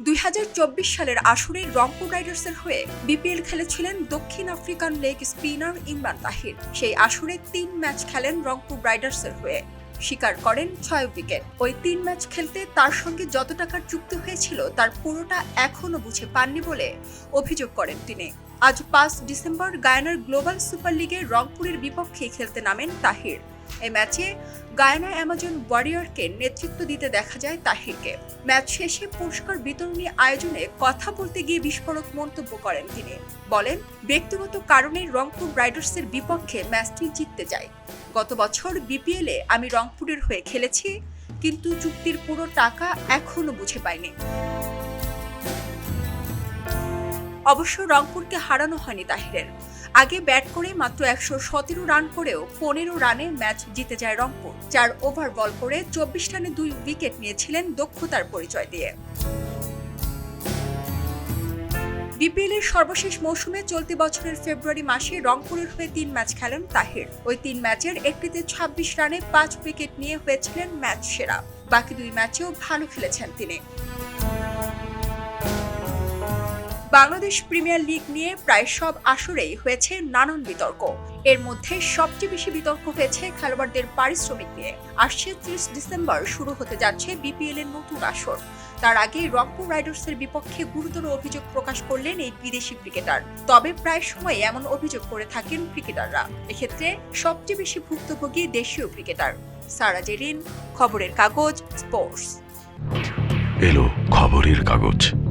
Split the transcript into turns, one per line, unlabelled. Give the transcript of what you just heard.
দুই সালের আসরে রংপুর রাইডার্সের হয়ে বিপিএল খেলেছিলেন দক্ষিণ African leg spinner Imran Tahir. সেই আসরে তিন ম্যাচ খেলেন রংপুর রাইডার্সের হয়ে। স্বীকার করেন ছয় উইকেট। ওই তিন ম্যাচ খেলতে তার সঙ্গে যত টাকার চুক্তি হয়েছিল, তার পুরোটা এখনও বুঝে পাননি বলে অভিযোগ করেন তিনি। আজ পাঁচ ডিসেম্বর গায়ানার গ্লোবাল সুপার লিগে রংপুরের বিপক্ষে খেলতে নামেন তাহির। এই ম্যাচে গায়ানা অ্যামাজন ওয়ারিয়রকে নেতৃত্ব দিতে দেখা যায় তাহিরকে। ম্যাচ শেষে পুরস্কার বিতরণী আয়োজনে কথা বলতে গিয়ে বিস্ফোরক মন্তব্য করেন তিনি। বলেন, ব্যক্তিগত কারণে রংপুর রাইডার্সের বিপক্ষে ম্যাচটি জিততে চাই। গত বছর বিপিএলে আমি রংপুরের হয়ে খেলেছি, কিন্তু চুক্তির পুরো টাকা এখনও বুঝে পাইনি। অবশ্য রংপুরকে হারানো হয়নি তাহিরের। আগে ব্যাট করে মাত্র একশো সতেরো রান করেও পনেরো রানে ম্যাচ জিতে যায় রংপুর, চার ওভার বল করে চব্বিশ রানে দুই উইকেট নিয়েছিলেন দক্ষতার পরিচয় দিয়ে। বিপিএল এর সর্বশেষ মৌসুমে চলতি বছরের ফেব্রুয়ারি মাসে রংপুরের হয়ে তিন ম্যাচ খেলেন তাহির। ওই তিন ম্যাচের একটিতে ছাব্বিশ রানে পাঁচ উইকেট নিয়ে হয়েছিলেন ম্যাচ সেরা। বাকি দুই ম্যাচেও ভালো খেলেছেন তিনি। বাংলাদেশ প্রিমিয়ার লিগ নিয়ে প্রায় সব আসরেই হয়েছে নানান বিতর্ক। এর মধ্যে সবচেয়ে বেশি বিতর্ক হয়েছে খেলোয়াড়দের পারিশ্রমিক নিয়ে। আসছে ত্রিশ ডিসেম্বর শুরু হতে যাচ্ছে বিপিএল এর নতুন আসর। তার আগে রংপুর রাইডার্সের বিপক্ষে গুরুতর অভিযোগ প্রকাশ করলেন এই বিদেশি ক্রিকেটার। তবে প্রায় সময় এমন অভিযোগ করে থাকেন ক্রিকেটাররা। এক্ষেত্রে সবচেয়ে বেশি ভুক্তভোগী দেশীয় ক্রিকেটার। সারা জেরিন, খবরের কাগজ, স্পোর্টস।
এলো খবরের কাগজ।